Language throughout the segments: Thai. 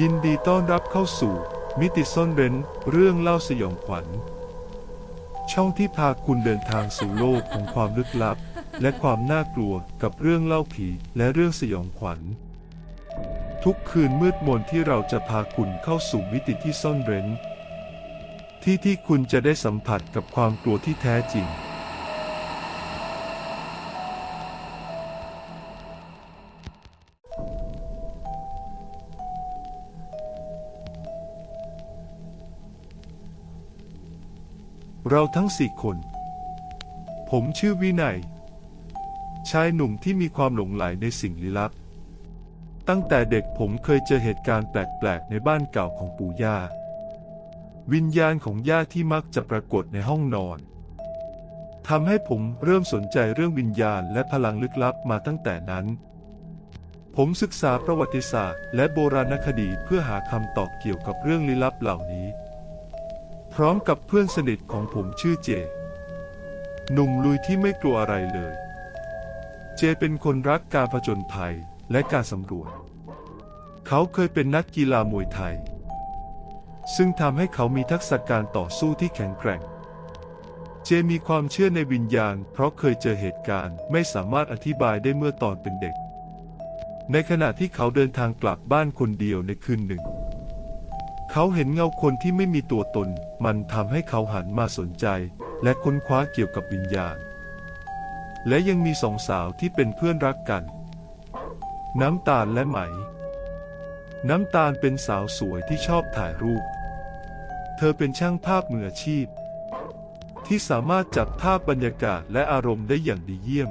ยินดีต้อนรับเข้าสู่ มิติซ่อนเร้นเรื่องเล่าสยองขวัญ ช่องที่พาคุณเดินทางสู่โลกของความลึกลับ และความน่ากลัวกับเรื่องเล่าผีและเรื่องสยองขวัญ ทุกคืนมืดมนที่เราจะพาคุณเข้าสู่มิติที่ซ่อนเร้น ที่ที่คุณจะได้สัมผัสกับความกลัวที่แท้จริง เราทั้งสี่คน ผมชื่อวินัย ชายหนุ่มที่มีความหลงใหลในสิ่งลี้ลับ ตั้งแต่เด็กผมเคยเจอเหตุการณ์แปลกๆ ในบ้านเก่าของปู่ย่า วิญญาณของย่าที่มักจะปรากฏในห้องนอนทำให้ผมเริ่มสนใจเรื่องวิญญาณและพลังลึกลับมาตั้งแต่นั้น ผมศึกษาประวัติศาสตร์และโบราณคดีเพื่อหาคำตอบเกี่ยวกับเรื่องลี้ลับเหล่านี้ พร้อมกับเพื่อนสนิทของผมชื่อเจ หนุ่มลุยที่ไม่กลัวอะไรเลย เจเป็นคนรักการผจญภัยและการสำรวจ เขาเคยเป็นนักกีฬามวยไทย ซึ่งทำให้เขามีทักษะการต่อสู้ที่แข็งแกร่ง เจมีความเชื่อในวิญญาณ เพราะเคยเจอเหตุการณ์ไม่สามารถอธิบายได้เมื่อตอนเป็นเด็ก ในขณะที่เขาเดินทางกลับบ้านคนเดียวในคืนหนึ่ง เขาเห็นเงาคนที่ไม่มีตัวตน มันทำให้เขาหันมาสนใจ และค้นคว้าเกี่ยวกับวิญญาณ และยังมีสองสาวที่เป็นเพื่อนรักกัน น้ำตาลและไหม น้ำตาลเป็นสาวสวยที่ชอบถ่ายรูป เธอเป็นช่างภาพมืออาชีพ ที่สามารถจับภาพบรรยากาศและอารมณ์ได้อย่างดีเยี่ยม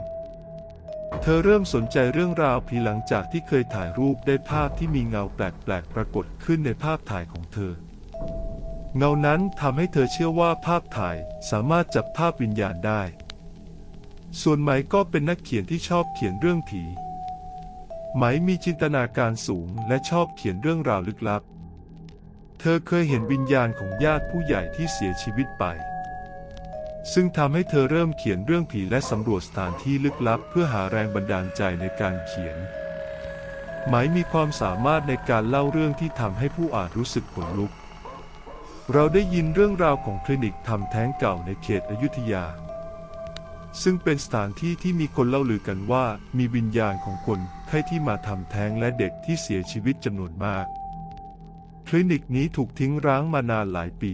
เธอเริ่มสนใจเรื่องราวผีหลังจากที่เคยถ่ายรูปได้ภาพที่มีเงาแปลกๆปรากฏขึ้นในภาพถ่ายของเธอ เงานั้นทำให้เธอเชื่อว่าภาพถ่ายสามารถจับภาพวิญญาณได้ ส่วนไหมก็เป็นนักเขียนที่ชอบเขียนเรื่องผี ไหมมีจินตนาการสูงและชอบเขียนเรื่องราวลึกลับ เธอเคยเห็นวิญญาณของญาติผู้ใหญ่ที่เสียชีวิตไป ซึ่งทำให้เธอเริ่มเขียนเรื่องผีและสำรวจสถานที่ลึกลับ เพื่อหาแรงบันดาลใจในการเขียน ไหมมีความสามารถในการเล่าเรื่องที่ทำให้ผู้อ่านรู้สึกขนลุก เราได้ยินเรื่องราวของคลินิกทำแท้งเก่าในเขตอยุธยา ซึ่งเป็นสถานที่ที่มีคนเล่าลือกันว่ามีวิญญาณของคนไข้ที่มาทำแท้งและเด็กที่เสียชีวิตจำนวนมาก คลินิกนี้ถูกทิ้งร้างมานานหลายปี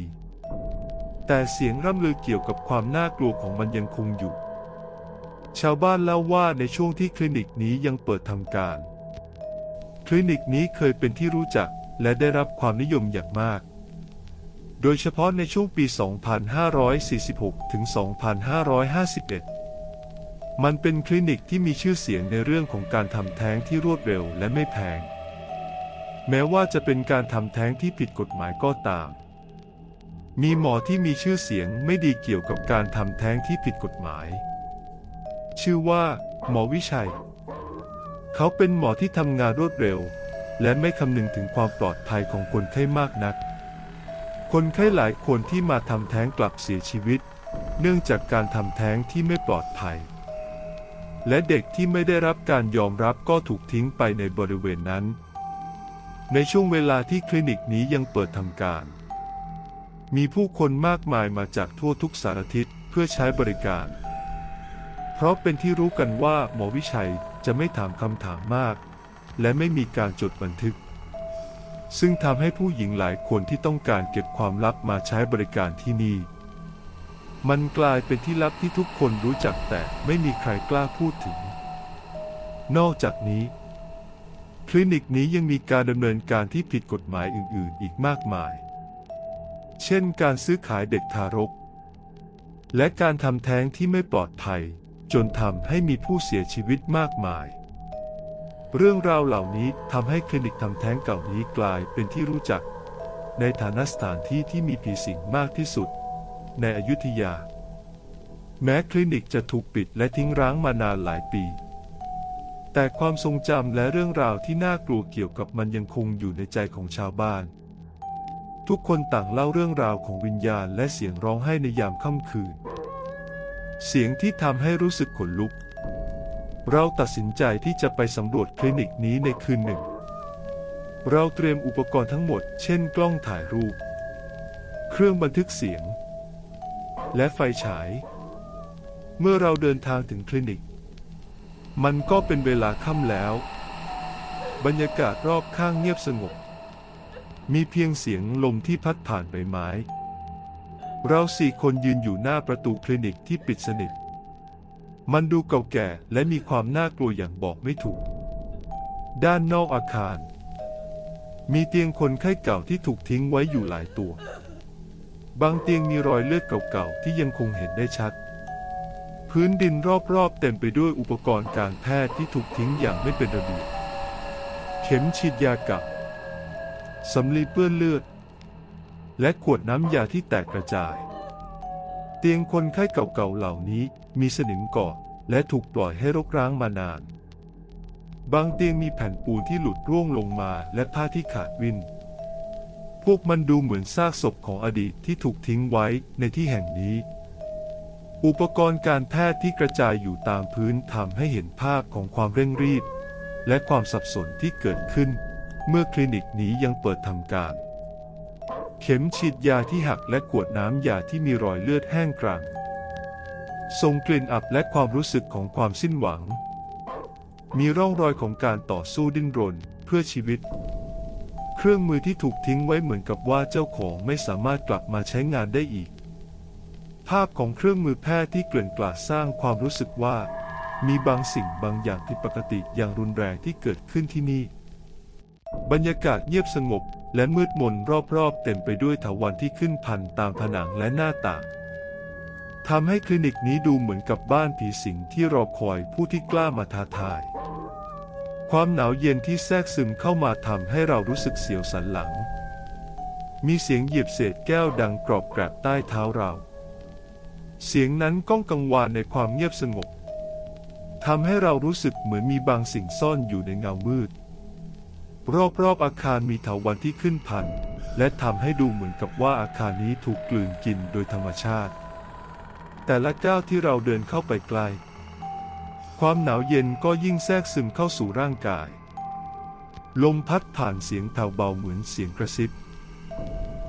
แต่เสียงร่ำลือเกี่ยวกับความน่ากลัวของมันยังคงอยู่ ชาวบ้านเล่าว่าในช่วงที่คลินิกนี้ยังเปิดทำการ คลินิกนี้เคยเป็นที่รู้จักและได้รับความนิยมอย่างมาก โดยเฉพาะในช่วงปี 2546 ถึง 2551 มันเป็นคลินิกที่มีชื่อเสียงในเรื่องของการทำแท้งที่รวดเร็วและไม่แพง แม้ว่าจะเป็นการทำแท้งที่ผิดกฎหมายก็ตาม มีหมอที่มีชื่อเสียงไม่ดีเกี่ยวกับการทำแท้งที่ผิดกฎหมาย ชื่อว่า หมอวิชัย เขาเป็นหมอที่ทำงานรวดเร็ว และไม่คำนึงถึงความปลอดภัยของคนไข้มากนัก คนไข้หลายคนที่มาทำแท้งกลับเสียชีวิต เนื่องจากการทำแท้งที่ไม่ปลอดภัย และเด็กที่ไม่ได้รับการยอมรับก็ถูกทิ้งไปในบริเวณนั้น ในช่วงเวลาที่คลินิกนี้ยังเปิดทำการ มีผู้คนมากมายมาจากทั่วทุกสารทิศเพื่อใช้บริการ เพราะเป็นที่รู้กันว่าหมอวิชัยจะไม่ถามคำถามมาก และไม่มีการจดบันทึก ซึ่งทำให้ผู้หญิงหลายคนที่ต้องการเก็บความลับมาใช้บริการที่นี่ มันกลายเป็นที่ลับที่ทุกคนรู้จักแต่ไม่มีใครกล้าพูดถึง นอกจากนี้ คลินิกนี้ยังมีการดำเนินการที่ผิดกฎหมายอื่น ๆ อีกมากมาย เช่นการซื้อขายเด็กทารก และการทำแท้งที่ไม่ปลอดภัย จนทำให้มีผู้เสียชีวิตมากมาย เรื่องราวเหล่านี้ทำให้คลินิกทำแท้งเก่านี้กลายเป็นที่รู้จัก ในฐานะสถานที่ที่มีผีสิงมากที่สุด ในอยุธยา แม้คลินิกจะถูกปิดและทิ้งร้างมานานหลายปี แต่ความทรงจำและเรื่องราวที่น่ากลัวเกี่ยวกับมันยังคงอยู่ในใจของชาวบ้าน ทุกคนต่างเล่าเรื่องราวของวิญญาณและเสียงร้องไห้ในยามค่ำคืน เสียงที่ทำให้รู้สึกขนลุก เราตัดสินใจที่จะไปสำรวจคลินิกนี้ในคืนหนึ่ง เราเตรียมอุปกรณ์ทั้งหมด เช่นกล้องถ่ายรูป เครื่องบันทึกเสียง และไฟฉาย เมื่อเราเดินทางถึงคลินิก มันก็เป็นเวลาค่ำแล้ว บรรยากาศรอบข้างเงียบสงบ มีเพียงเสียงลมที่พัดผ่านใบไม้ เราสี่คนยืนอยู่หน้าประตูคลินิกที่ปิดสนิท มันดูเก่าแก่และมีความน่ากลัวอย่างบอกไม่ถูก ด้านนอกอาคาร มีเตียงคนไข้เก่าที่ถูกทิ้งไว้อยู่หลายตัว บางเตียงมีรอยเลือดเก่าๆที่ยังคงเห็นได้ชัด พื้นดินรอบๆเต็มไปด้วยอุปกรณ์การแพทย์ที่ถูกทิ้งอย่างไม่เป็นระเบียบ เข็มฉีดยากับสำลีเปื้อนเลือด และขวดน้ำยาที่แตกกระจาย เตียงคนไข้เก่าๆเหล่านี้มีสนิมเกาะและถูกปล่อยให้รกร้างมานาน บางเตียงมีแผ่นปูนที่หลุดร่วงลงมาและผ้าที่ขาดวิน พวกมันดูเหมือนซากศพของอดีตที่ถูกทิ้งไว้ในที่แห่งนี้ อุปกรณ์การแพทย์ที่กระจายอยู่ตามพื้นทำให้เห็นภาพของความเร่งรีบ และความสับสนที่เกิดขึ้น เมื่อคลินิกนี้ยังเปิดทำการ เข็มฉีดยาที่หักและขวดน้ำยาที่มีรอยเลือดแห้งกรังส่งกลิ่นอับและความรู้สึกของความสิ้นหวัง มีร่องรอยของการต่อสู้ดิ้นรนเพื่อชีวิต เครื่องมือที่ถูกทิ้งไว้เหมือนกับว่าเจ้าของไม่สามารถกลับมาใช้งานได้อีก ภาพของเครื่องมือแพทย์ที่เกลื่อนกลาดสร้างความรู้สึกว่า มีบางสิ่งบางอย่างผิดปกติอย่างรุนแรงที่เกิดขึ้นที่นี่ บรรยากาศเงียบสงบและมืดมนรอบๆ เต็มไปด้วยเถาวัลย์ที่ขึ้นพันตามผนังและหน้าต่างทำให้คลินิกนี้ดูเหมือนกับบ้านผีสิงที่รอคอยผู้ที่กล้ามาท้าทาย ความหนาวเย็นที่แทรกซึมเข้ามาทำให้เรารู้สึกเสียวสันหลัง มีเสียงเหยียบเศษแก้วดังกรอบแกรบใต้เท้าเรา เสียงนั้นก้องกังวานในความเงียบสงบทำให้เรารู้สึกเหมือนมีบางสิ่งซ่อนอยู่ในเงามืด รอบๆอาคารมีเถาวัลย์ที่ขึ้นพันและทำให้ดูเหมือนกับว่าอาคารนี้ถูกกลืนกินโดยธรรมชาติ แต่ละก้าวที่เราเดินเข้าไปใกล้ ความหนาวเย็นก็ยิ่งแทรกซึมเข้าสู่ร่างกาย ลมพัดผ่านเสียงแผ่วเบาเหมือนเสียงกระซิบ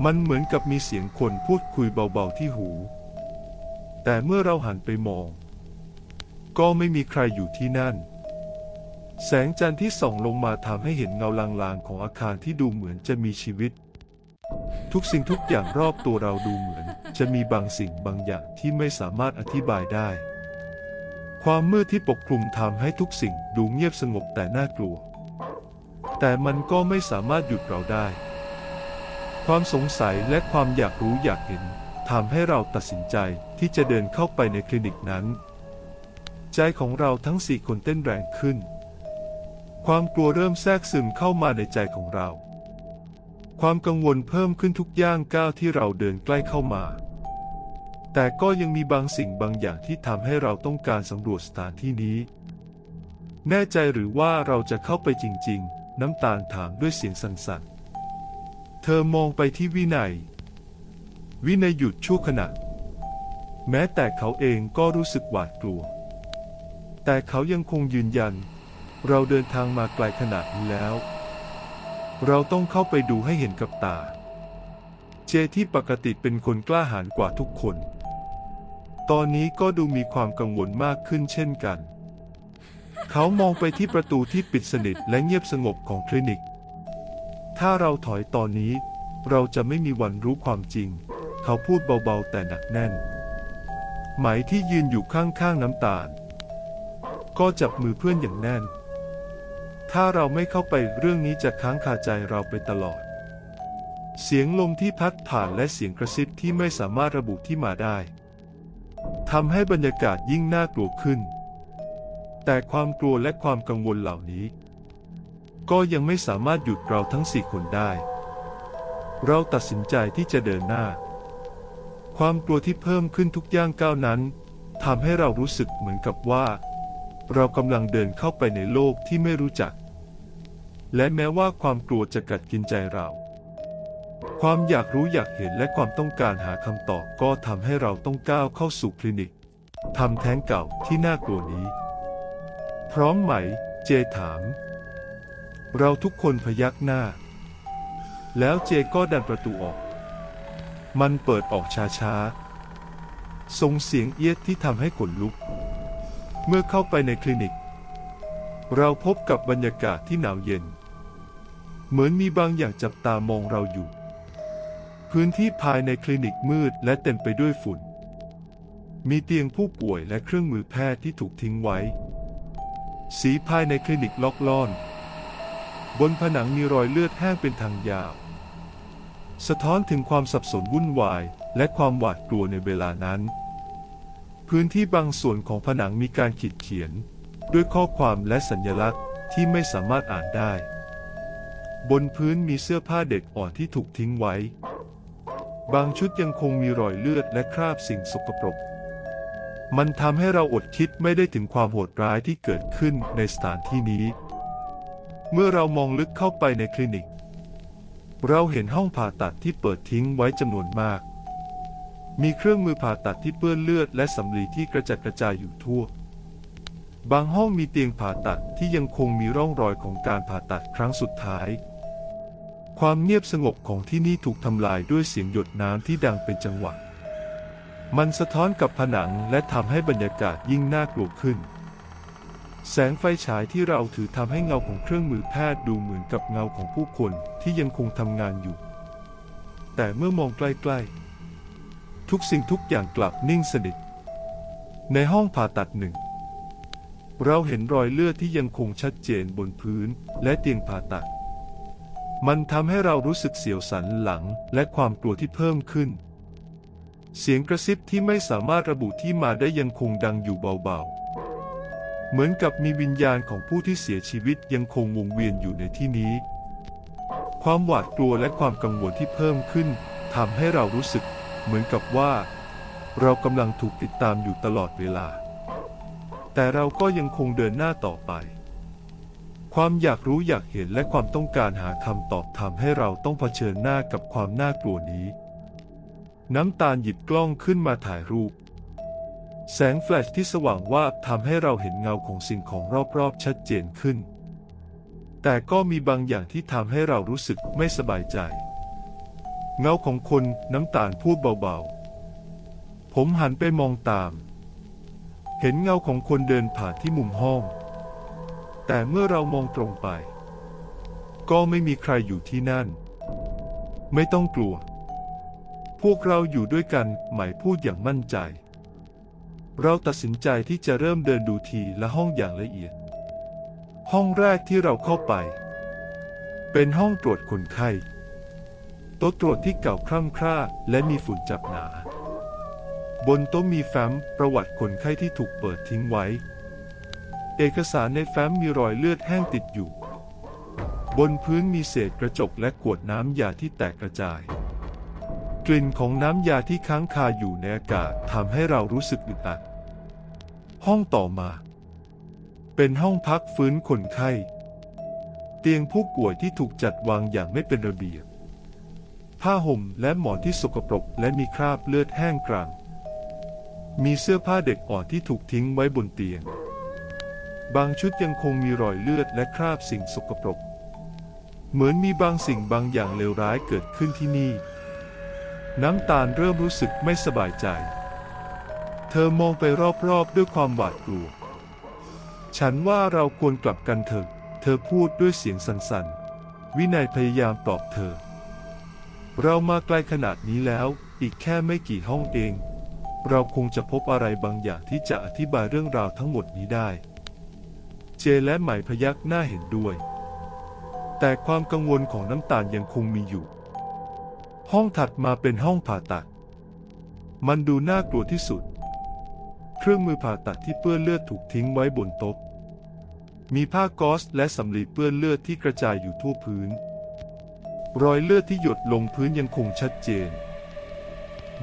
มันเหมือนกับมีเสียงคนพูดคุยเบาๆที่หู แต่เมื่อเราหันไปมอง ก็ไม่มีใครอยู่ที่นั่น แสงจันทร์ที่ส่องลงมาทำให้เห็นเงาลางๆ ของอาคารที่ดูเหมือนจะมีชีวิต ทุกสิ่งทุกอย่างรอบตัวเราดูเหมือน จะมีบางสิ่งบางอย่างที่ไม่สามารถอธิบายได้ ความมืดที่ปกคลุมทำให้ทุกสิ่งดูเงียบสงบแต่น่ากลัว แต่มันก็ไม่สามารถหยุดเราได้ ความสงสัยและความอยากรู้อยากเห็นทำให้เราตัดสินใจที่จะเดินเข้าไปในคลินิกนั้น ใจของเราทั้งสี่คนเต้นแรงขึ้น ความกลัวเริ่มแทรกซึมเข้ามาในใจของเรา ความกังวลเพิ่มขึ้นทุกย่างก้าวที่เราเดินใกล้เข้ามา แต่ก็ยังมีบางสิ่งบางอย่างที่ทำให้เราต้องการสำรวจสถานที่นี้ แน่ใจหรือว่าเราจะเข้าไปจริง ๆ น้ำตาลถามด้วยเสียงสั่นๆ เธอมองไปที่วินัย วินัยหยุดชั่วขณะ แม้แต่เขาเองก็รู้สึกหวาดกลัว แต่เขายังคงยืนยัน เราเดินทางมาไกลขนาดนี้แล้ว เราต้องเข้าไปดูให้เห็นกับตา เจที่ปกติเป็นคนกล้าหาญกว่าทุกคน ตอนนี้ก็ดูมีความกังวลมากขึ้นเช่นกัน เขามองไปที่ประตูที่ปิดสนิทและเงียบสงบของคลินิก ถ้าเราถอยตอนนี้ เราจะไม่มีวันรู้ความจริง เขาพูดเบาๆแต่หนักแน่น ไหมที่ยืนอยู่ข้างๆน้ำตาล ก็จับมือเพื่อนอย่างแน่น ถ้าเราไม่เข้าไปเรื่องนี้จะค้างคาใจเราไปตลอด เสียงลมที่พัดผ่านและเสียงกระซิบที่ไม่สามารถระบุที่มาได้ทำให้บรรยากาศยิ่งน่ากลัวขึ้น แต่ความกลัวและความกังวลเหล่านี้ ก็ยังไม่สามารถหยุดเราทั้งสี่คนได้ เราตัดสินใจที่จะเดินหน้า ความกลัวที่เพิ่มขึ้นทุกย่างก้าวนั้นทำให้เรารู้สึกเหมือนกับว่า เรากำลังเดินเข้าไปในโลกที่ไม่รู้จัก และแม้ว่าความกลัวจะกัดกินใจเรา ความอยากรู้อยากเห็นและความต้องการหาคำตอบก็ทำให้เราต้องก้าวเข้าสู่คลินิกทำแท้งเก่าที่น่ากลัวนี้ พร้อมไหม เจถาม เราทุกคนพยักหน้า แล้วเจก็ดันประตูออก มันเปิดออกช้าๆส่งเสียงเอียดที่ทำให้ขนลุก เมื่อเข้าไปในคลินิก เราพบกับบรรยากาศที่หนาวเย็น เหมือนมีบางอย่างจับตามองเราอยู่ พื้นที่ภายในคลินิกมืดและเต็มไปด้วยฝุ่น มีเตียงผู้ป่วยและเครื่องมือแพทย์ที่ถูกทิ้งไว้ สีภายในคลินิกล็อกล่อน บนผนังมีรอยเลือดแห้งเป็นทางยาว สะท้อนถึงความสับสนวุ่นวายและความหวาดกลัวในเวลานั้น พื้นที่บางส่วนของผนังมีการขีดเขียน ด้วยข้อความและสัญลักษณ์ที่ไม่สามารถอ่านได้ บนพื้นมีเสื้อผ้าเด็กอ่อนที่ถูกทิ้งไว้ บางชุดยังคงมีรอยเลือดและคราบสิ่งสกปรก มันทำให้เราอดคิดไม่ได้ถึงความโหดร้ายที่เกิดขึ้นในสถานที่นี้ เมื่อเรามองลึกเข้าไปในคลินิก เราเห็นห้องผ่าตัดที่เปิดทิ้งไว้จำนวนมาก มีเครื่องมือผ่าตัดที่เปื้อนเลือดและสำลีที่กระจัดกระจายอยู่ทั่ว บางห้องมีเตียงผ่าตัดที่ยังคงมีร่องรอยของการผ่าตัดครั้งสุดท้าย ความเงียบสงบของที่นี่ถูกทำลายด้วยเสียงหยดน้ำที่ดังเป็นจังหวะ มันสะท้อนกับผนังและทำให้บรรยากาศยิ่งน่ากลัวขึ้น แสงไฟฉายที่เราถือทำให้เงาของเครื่องมือแพทย์ดูเหมือนกับเงาของผู้คนที่ยังคงทำงานอยู่ แต่เมื่อมองใกล้ๆ ทุกสิ่งทุกอย่างกลับนิ่งสนิท ในห้องผ่าตัดหนึ่ง เราเห็นรอยเลือดที่ยังคงชัดเจนบนพื้นและเตียงผ่าตัด มันทำให้เรารู้สึกเสียวสันหลังและความกลัวที่เพิ่มขึ้น เสียงกระซิบที่ไม่สามารถระบุที่มาได้ยังคงดังอยู่เบาๆ เหมือนกับมีวิญญาณของผู้ที่เสียชีวิตยังคงวงเวียนอยู่ในที่นี้ ความหวาดกลัวและความกังวลที่เพิ่มขึ้นทำให้เรารู้สึก เหมือนกับว่า เรากำลังถูกติดตามอยู่ตลอดเวลา แต่เราก็ยังคงเดินหน้าต่อไป ความอยากรู้อยากเห็นและความต้องการหาคำตอบทำให้เราต้องเผชิญหน้ากับความน่ากลัวนี้ น้ำตาลหยิบกล้องขึ้นมาถ่ายรูป แสงแฟลชที่สว่างวาบทำให้เราเห็นเงาของสิ่งของรอบๆชัดเจนขึ้นแต่ก็มีบางอย่างที่ทำให้เรารู้สึกไม่สบายใจ เงาของคนน้ำตาลพูดเบาๆ ผมหันไปมองตาม เห็นเงาของคนเดินผ่านที่มุมห้อง แต่เมื่อเรามองตรงไป ก็ไม่มีใครอยู่ที่นั่น ไม่ต้องกลัว พวกเราอยู่ด้วยกันหมายพูดอย่างมั่นใจ เราตัดสินใจที่จะเริ่มเดินดูทีละห้องอย่างละเอียด ห้องแรกที่เราเข้าไป เป็นห้องตรวจคนไข้ โต๊ะตรวจที่เก่าคร่ำคร่าและมีฝุ่นจับหนา บนโต๊ะมีแฟ้มประวัติคนไข้ที่ถูกเปิดทิ้งไว้ เอกสารในแฟ้มมีรอยเลือดแห้งติดอยู่ บนพื้นมีเศษกระจกและขวดน้ำยาที่แตกกระจาย กลิ่นของน้ำยาที่ค้างคาอยู่ในอากาศทำให้เรารู้สึกอึดอัด ห้องต่อมา เป็นห้องพักฟื้นคนไข้ เตียงผู้ป่วยที่ถูกจัดวางอย่างไม่เป็นระเบียบ ผ้าห่มและหมอนที่สกปรกและมีคราบเลือดแห้งกรังมีเสื้อผ้าเด็กอ่อนที่ถูกทิ้งไว้บนเตียง บางชุดยังคงมีรอยเลือดและคราบสิ่งสกปรก เหมือนมีบางสิ่งบางอย่างเลวร้ายเกิดขึ้นที่นี่ น้ำตาลเริ่มรู้สึกไม่สบายใจ เธอมองไปรอบๆด้วยความหวาดกลัว ฉันว่าเราควรกลับกันเถอะ เธอพูดด้วยเสียงสั่นๆ วินัยพยายามปลอบเธอ เรามาไกลขนาดนี้แล้ว อีกแค่ไม่กี่ห้องเอง เราคงจะพบอะไรบางอย่างที่จะอธิบายเรื่องราวทั้งหมดนี้ได้ เจและไหมพยักหน้าเห็นด้วย แต่ความกังวลของน้ำตาลยังคงมีอยู่ ห้องถัดมาเป็นห้องผ่าตัด มันดูน่ากลัวที่สุด เครื่องมือผ่าตัดที่เปื้อนเลือดถูกทิ้งไว้บนโต๊ะมีผ้าก๊อซและสำลีเปื้อนเลือดที่กระจายอยู่ทั่วพื้น รอยเลือดที่หยดลงพื้นยังคงชัดเจน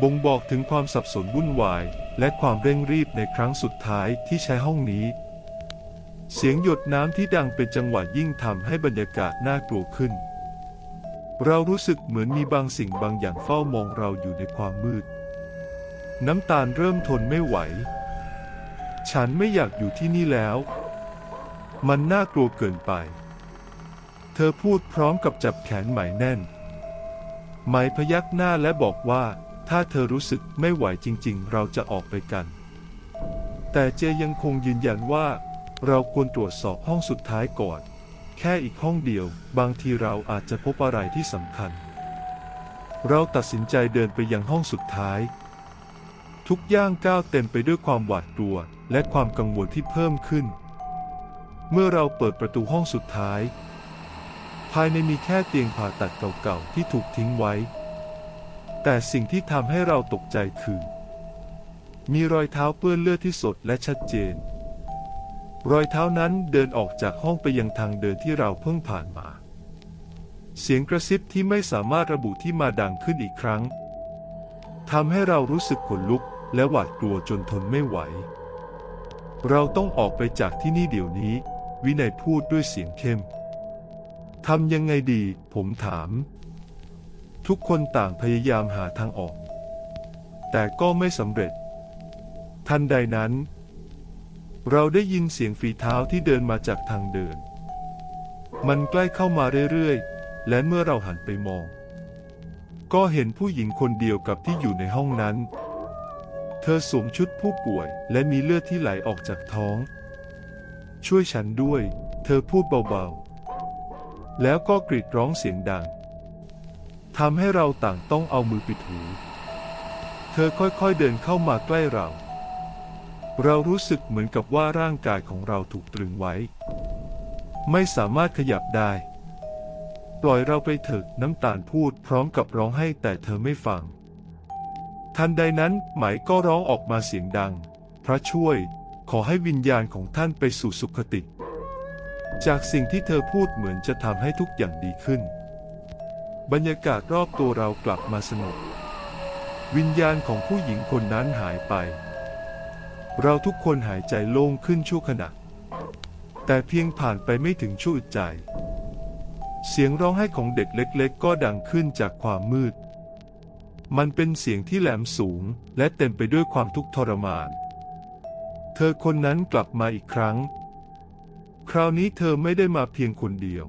บ่งบอกถึงความสับสนวุ่นวาย และความเร่งรีบในครั้งสุดท้ายที่ใช้ห้องนี้ เสียงหยดน้ำที่ดังเป็นจังหวะยิ่งทำให้บรรยากาศน่ากลัวขึ้น เรารู้สึกเหมือนมีบางสิ่งบางอย่างเฝ้ามองเราอยู่ในความมืด น้ำตาลเริ่มทนไม่ไหว ฉันไม่อยากอยู่ที่นี่แล้ว มันน่ากลัวเกินไป เธอพูดพร้อมกับจับแขนไหมแน่น ไหมพยักหน้าและบอกว่า ถ้าเธอรู้สึกไม่ไหวจริง ๆ เราจะออกไปกัน แต่เจยังคงยืนยันว่า เราควรตรวจสอบห้องสุดท้ายก่อน แค่อีกห้องเดียว บางทีเราอาจจะพบอะไรที่สำคัญ เราตัดสินใจเดินไปยังห้องสุดท้าย ทุกย่างก้าวเต็มไปด้วยความหวาดกลัวและความกังวลที่เพิ่มขึ้น เมื่อเราเปิดประตูห้องสุดท้าย ภายในมีแค่เตียงผ่าตัดเก่าๆที่ถูกทิ้งไว้ แต่สิ่งที่ทำให้เราตกใจคือ มีรอยเท้าเปื้อนเลือดที่สดและชัดเจน รอยเท้านั้นเดินออกจากห้องไปยังทางเดินที่เราเพิ่งผ่านมา เสียงกระซิบที่ไม่สามารถระบุที่มาดังขึ้นอีกครั้งทำให้เรารู้สึกขนลุกและหวาดกลัวจนทนไม่ไหว เราต้องออกไปจากที่นี่เดี๋ยวนี้ วินัยพูดด้วยเสียงเข้ม ทำยังไงดี ผมถาม ทุกคนต่างพยายามหาทางออก แต่ก็ไม่สำเร็จ ทันใดนั้น เราได้ยินเสียงฝีเท้าที่เดินมาจากทางเดิน มันใกล้เข้ามาเรื่อยๆ และเมื่อเราหันไปมอง ก็เห็นผู้หญิงคนเดียวกับที่อยู่ในห้องนั้น เธอสวมชุดผู้ป่วยและมีเลือดที่ไหลออกจากท้อง ช่วยฉันด้วย เธอพูดเบาๆ แล้วก็กรีดร้องเสียงดังทำให้เราต่างต้องเอามือปิดหู เธอค่อยๆเดินเข้ามาใกล้เรา เรารู้สึกเหมือนกับว่าร่างกายของเราถูกตรึงไว้ ไม่สามารถขยับได้ ปล่อยเราไปเถอะน้ำตาลพูดพร้อมกับร้องไห้แต่เธอไม่ฟัง ทันใดนั้นไหมก็ร้องออกมาเสียงดัง พระช่วยขอให้วิญญาณของท่านไปสู่สุคติ จากสิ่งที่เธอพูดเหมือนจะทำให้ทุกอย่างดีขึ้น บรรยากาศรอบตัวเรากลับมาสงบวิญญาณของผู้หญิงคนนั้นหายไป เราทุกคนหายใจโล่งขึ้นชั่วขณะ แต่เพียงผ่านไปไม่ถึงชั่วอึดใจ เสียงร้องไห้ของเด็กเล็กๆ ก็ดังขึ้นจากความมืด มันเป็นเสียงที่แหลมสูงและเต็มไปด้วยความทุกข์ทรมาน เธอคนนั้นกลับมาอีกครั้ง คราวนี้เธอไม่ได้มาเพียงคนเดียว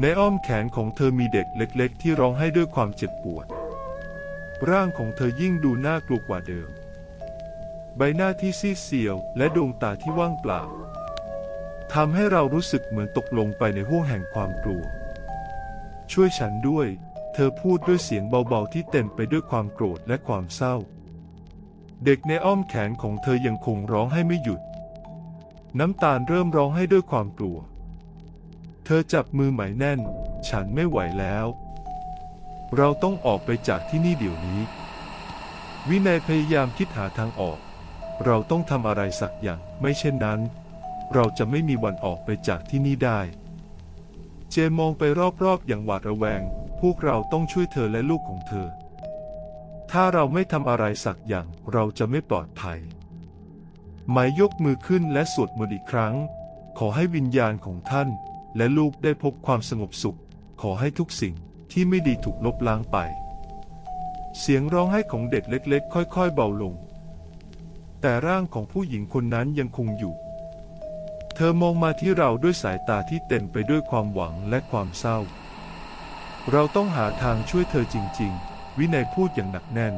ในอ้อมแขนของเธอมีเด็กเล็ก ๆ ที่ร้องไห้ด้วยความเจ็บปวด ร่างของเธอยิ่งดูน่ากลัวกว่าเดิม ใบหน้าที่ซีดเซียวและดวงตาที่ว่างเปล่าทำให้เรารู้สึกเหมือนตกลงไปในห้วงแห่งความกลัว ช่วยฉันด้วย เธอพูดด้วยเสียงเบาๆที่เต็มไปด้วยความโกรธและความเศร้า เด็กในอ้อมแขนของเธอยังคงร้องให้ไม่หยุด น้ำตาลเริ่มร้องให้ด้วยความกลัว เธอจับมือไหมแน่น ฉันไม่ไหวแล้ว เราต้องออกไปจากที่นี่เดี๋ยวนี้ วินัยพยายามคิดหาทางออก เราต้องทำอะไรสักอย่าง ไม่เช่นนั้น เราจะไม่มีวันออกไปจากที่นี่ได้ เจมองไปรอบๆอย่างหวาดระแวง พวกเราต้องช่วยเธอและลูกของเธอ ถ้าเราไม่ทำอะไรสักอย่างเราจะไม่ปลอดภัย หมายยกมือขึ้นและสวดมนต์อีกครั้ง ขอให้วิญญาณของท่าน และลูกได้พบความสงบสุข ขอให้ทุกสิ่งที่ไม่ดีถูกลบล้างไป เสียงร้องไห้ของเด็กเล็กๆ ค่อยๆ เบาลง แต่ร่างของผู้หญิงคนนั้นยังคงอยู่ เธอมองมาที่เราด้วยสายตาที่เต็มไปด้วยความหวังและความเศร้า เราต้องหาทางช่วยเธอจริง ๆ วินัยพูดอย่างหนักแน่น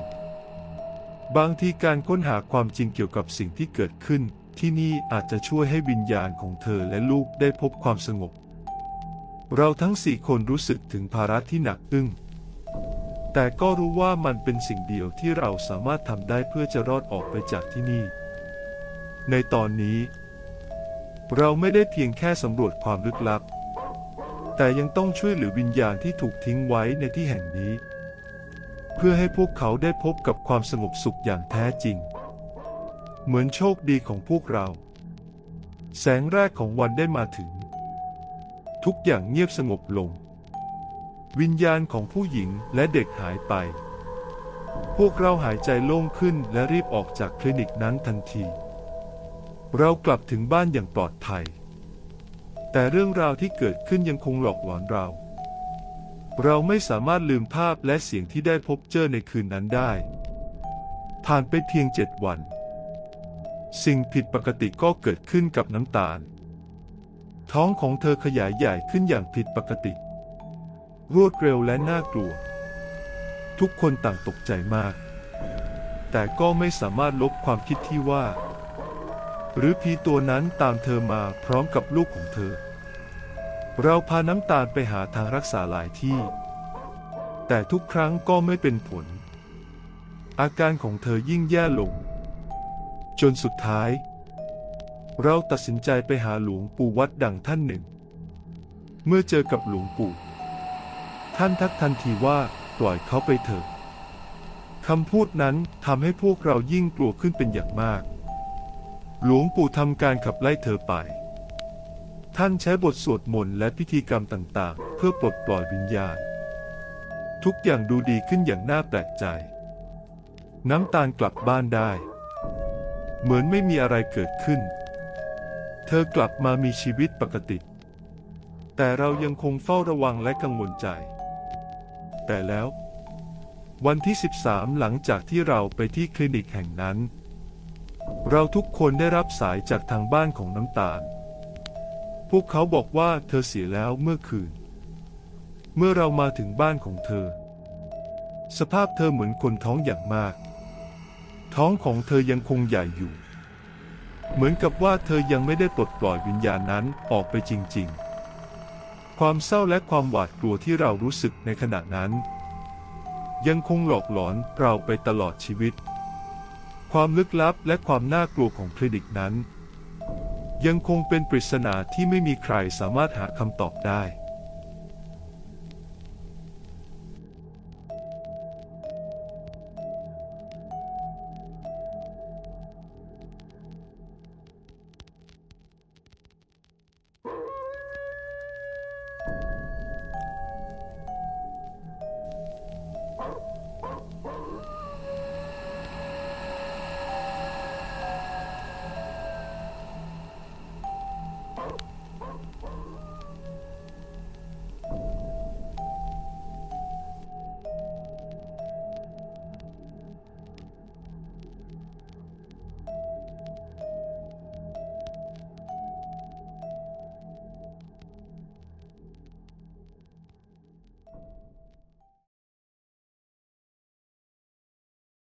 บางทีการค้นหาความจริงเกี่ยวกับสิ่งที่เกิดขึ้น ที่นี่อาจจะช่วยให้วิญญาณของเธอและลูกได้พบความสงบ เราทั้งสี่คนรู้สึกถึงภาระที่หนักอึ้ง แต่ก็รู้ว่ามันเป็นสิ่งเดียวที่เราสามารถทำได้เพื่อจะรอดออกไปจากที่นี่ ในตอนนี้ เราไม่ได้เพียงแค่สำรวจความลึกลับ แต่ยังต้องช่วยเหลือวิญญาณที่ถูกทิ้งไว้ในที่แห่งนี้ เพื่อให้พวกเขาได้พบกับความสงบสุขอย่างแท้จริง เหมือนโชคดีของพวกเรา แสงแรกของวันได้มาถึง ทุกอย่างเงียบสงบลง วิญญาณของผู้หญิงและเด็กหายไป พวกเราหายใจโล่งขึ้นและรีบออกจากคลินิกนั้นทันที เรากลับถึงบ้านอย่างปลอดภัย แต่เรื่องราวที่เกิดขึ้นยังคงหลอกหลอนเรา เราไม่สามารถลืมภาพและเสียงที่ได้พบเจอในคืนนั้นได้ ผ่านไปเพียงเจ็ดวัน สิ่งผิดปกติก็เกิดขึ้นกับน้ำตาล ท้องของเธอขยายใหญ่ขึ้นอย่างผิดปกติ รวดเร็วและน่ากลัว ทุกคนต่างตกใจมาก แต่ก็ไม่สามารถลบความคิดที่ว่า หรือผีตัวนั้นตามเธอมาพร้อมกับลูกของเธอ เราพาน้ำตาลไปหาทางรักษาหลายที่ แต่ทุกครั้งก็ไม่เป็นผล อาการของเธอยิ่งแย่ลง จนสุดท้าย เราตัดสินใจไปหาหลวงปู่วัดดังท่านหนึ่ง เมื่อเจอกับหลวงปู่ ท่านทักทันทีว่าปล่อยเขาไปเถอะคำพูดนั้นทำให้พวกเรายิ่งกลัวขึ้นเป็นอย่างมาก หลวงปู่ทำการขับไล่เธอไป ท่านใช้บทสวดมนต์และพิธีกรรมต่างๆ เพื่อปลดปล่อยวิญญาณ ทุกอย่างดูดีขึ้นอย่างน่าแปลกใจ น้ำตาลกลับบ้านได้ เหมือนไม่มีอะไรเกิดขึ้น เธอกลับมามีชีวิตปกติ แต่เรายังคงเฝ้าระวังและกังวลใจ แต่แล้ว วันที่ 13 หลังจากที่เราไปที่คลินิกแห่งนั้น เราทุกคนได้รับสายจากทางบ้านของน้ำตาล พวกเขาบอกว่าเธอเสียแล้วเมื่อคืน เมื่อเรามาถึงบ้านของเธอ สภาพเธอเหมือนคนท้องอย่างมาก ท้องของเธอยังคงใหญ่อยู่ เหมือนกับว่าเธอยังไม่ได้ปลดปล่อยวิญญาณนั้นออกไปจริง ๆ ความเศร้าและความหวาดกลัวที่เรารู้สึกในขณะนั้น ยังคงหลอกหลอนเราไปตลอดชีวิต ความลึกลับและความน่ากลัวของคลินิกนั้น ยังคงเป็นปริศนาที่ไม่มีใครสามารถหาคำตอบได้